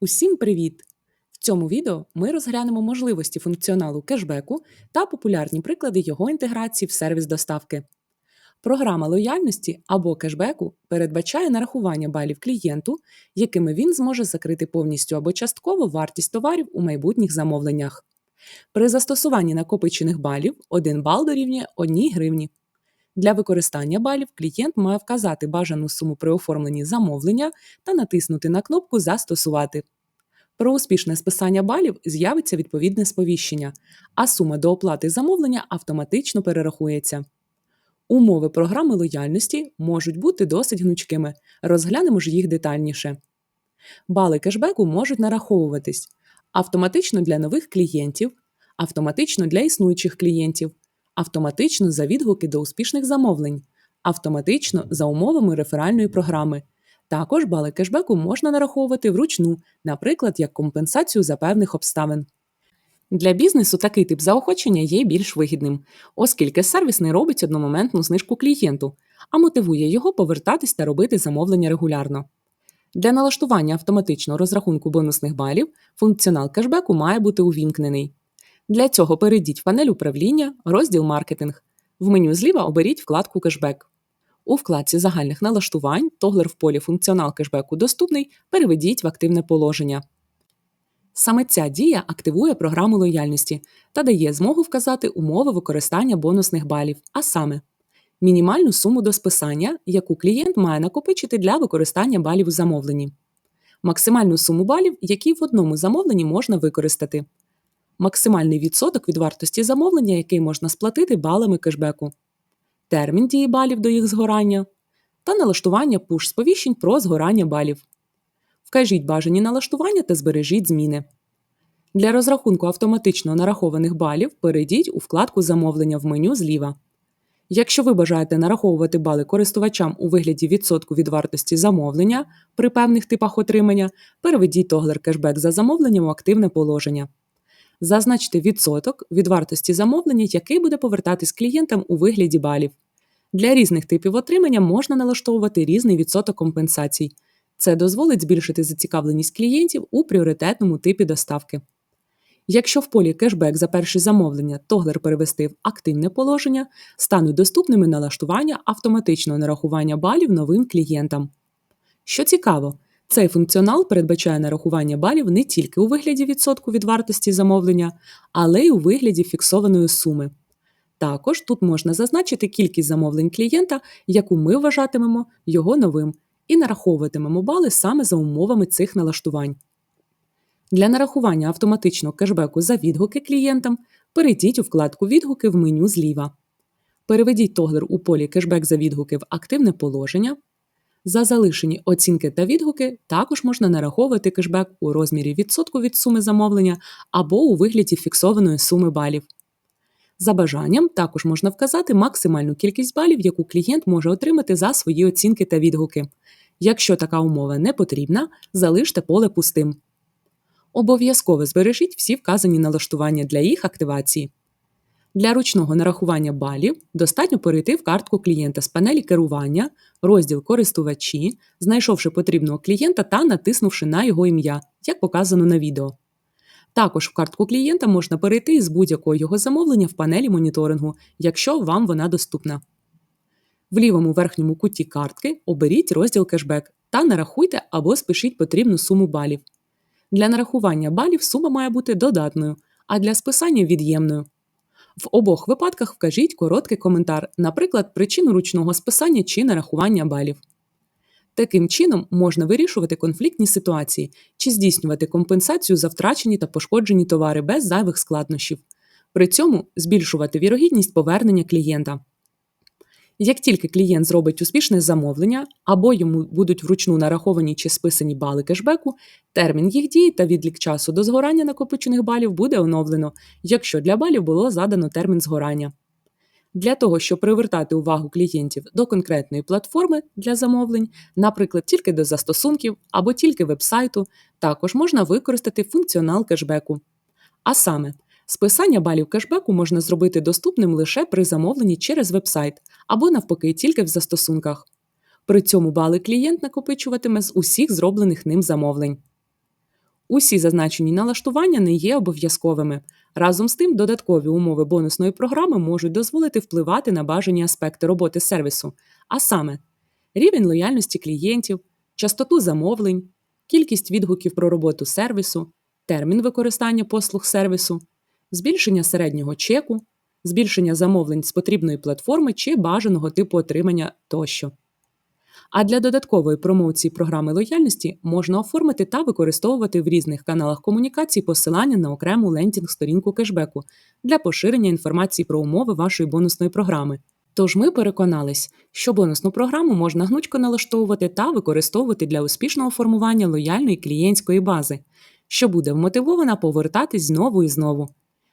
Усім привіт! В цьому відео ми розглянемо можливості функціоналу кешбеку та популярні приклади його інтеграції в сервіс доставки. Програма лояльності або кешбеку передбачає нарахування балів клієнту, якими він зможе закрити повністю або частково вартість товарів у майбутніх замовленнях. При застосуванні накопичених балів 1 бал дорівнює 1 гривні. Для використання балів клієнт має вказати бажану суму при оформленні замовлення та натиснути на кнопку Застосувати. Про успішне списання балів з'явиться відповідне сповіщення, а сума до оплати замовлення автоматично перерахується. Умови програми лояльності можуть бути досить гнучкими, розглянемо ж їх детальніше. Бали кешбеку можуть нараховуватись автоматично для нових клієнтів, автоматично для існуючих клієнтів, автоматично за відгуки до успішних замовлень, автоматично за умовами реферальної програми. Також бали кешбеку можна нараховувати вручну, наприклад, як компенсацію за певних обставин. Для бізнесу такий тип заохочення є більш вигідним, оскільки сервіс не робить одномоментну знижку клієнту, а мотивує його повертатись та робити замовлення регулярно. Для налаштування автоматичного розрахунку бонусних балів функціонал кешбеку має бути увімкнений. Для цього перейдіть в панель управління, розділ маркетинг. В меню зліва оберіть вкладку Кешбек. У вкладці загальних налаштувань тоглер в полі функціонал кешбеку доступний, переведіть в активне положення. Саме ця дія активує програму лояльності та дає змогу вказати умови використання бонусних балів, а саме мінімальну суму до списання, яку клієнт має накопичити для використання балів у замовленні, максимальну суму балів, які в одному замовленні можна використати, максимальний відсоток від вартості замовлення, який можна сплатити балами кешбеку, термін дії балів до їх згорання та налаштування пуш-сповіщень про згорання балів. Вкажіть бажані налаштування та збережіть зміни. Для розрахунку автоматично нарахованих балів перейдіть у вкладку Замовлення в меню зліва. Якщо ви бажаєте нараховувати бали користувачам у вигляді відсотку від вартості замовлення при певних типах отримання, переведіть тоглер кешбек за замовленням у активне положення. Зазначте відсоток від вартості замовлення, який буде повертатись клієнтам у вигляді балів. Для різних типів отримання можна налаштовувати різний відсоток компенсацій. Це дозволить збільшити зацікавленість клієнтів у пріоритетному типі доставки. Якщо в полі кешбек за перше замовлення тоглер перевести в активне положення, стануть доступними налаштування автоматичного нарахування балів новим клієнтам. Що цікаво, цей функціонал передбачає нарахування балів не тільки у вигляді відсотку від вартості замовлення, але й у вигляді фіксованої суми. Також тут можна зазначити кількість замовлень клієнта, яку ми вважатимемо його новим, і нараховуватимемо бали саме за умовами цих налаштувань. Для нарахування автоматичного кешбеку за відгуки клієнтам перейдіть у вкладку Відгуки в меню зліва. Переведіть тоглер у полі кешбек за відгуки в активне положення. За залишені оцінки та відгуки також можна нараховувати кешбек у розмірі відсотку від суми замовлення або у вигляді фіксованої суми балів. За бажанням також можна вказати максимальну кількість балів, яку клієнт може отримати за свої оцінки та відгуки. Якщо така умова не потрібна, залиште поле пустим. Обов'язково збережіть всі вказані налаштування для їх активації. Для ручного нарахування балів достатньо перейти в картку клієнта з панелі керування, розділ Користувачі, знайшовши потрібного клієнта та натиснувши на його ім'я, як показано на відео. Також в картку клієнта можна перейти із будь-якого його замовлення в панелі моніторингу, якщо вам вона доступна. В лівому верхньому куті картки оберіть розділ кешбек та нарахуйте або спишіть потрібну суму балів. Для нарахування балів сума має бути додатною, а для списання від'ємною. В обох випадках вкажіть короткий коментар, наприклад, причину ручного списання чи нарахування балів. Таким чином можна вирішувати конфліктні ситуації чи здійснювати компенсацію за втрачені та пошкоджені товари без зайвих складнощів, при цьому збільшувати вірогідність повернення клієнта. Як тільки клієнт зробить успішне замовлення або йому будуть вручну нараховані чи списані бали кешбеку, термін їх дії та відлік часу до згорання накопичених балів буде оновлено, якщо для балів було задано термін згорання. Для того, щоб привертати увагу клієнтів до конкретної платформи для замовлень, наприклад, тільки до застосунків або тільки вебсайту, також можна використати функціонал кешбеку. А саме, списання балів кешбеку можна зробити доступним лише при замовленні через вебсайт або, навпаки, тільки в застосунках. При цьому бали клієнт накопичуватиме з усіх зроблених ним замовлень. Усі зазначені налаштування не є обов'язковими. Разом з тим, додаткові умови бонусної програми можуть дозволити впливати на бажані аспекти роботи сервісу, а саме рівень лояльності клієнтів, частоту замовлень, кількість відгуків про роботу сервісу, термін використання послуг сервісу, збільшення середнього чеку, збільшення замовлень з потрібної платформи чи бажаного типу отримання тощо. А для додаткової промоції програми лояльності можна оформити та використовувати в різних каналах комунікації посилання на окрему лендінг-сторінку кешбеку для поширення інформації про умови вашої бонусної програми. Тож ми переконались, що бонусну програму можна гнучко налаштовувати та використовувати для успішного формування лояльної клієнтської бази, що буде вмотивована повертатись знову і знову.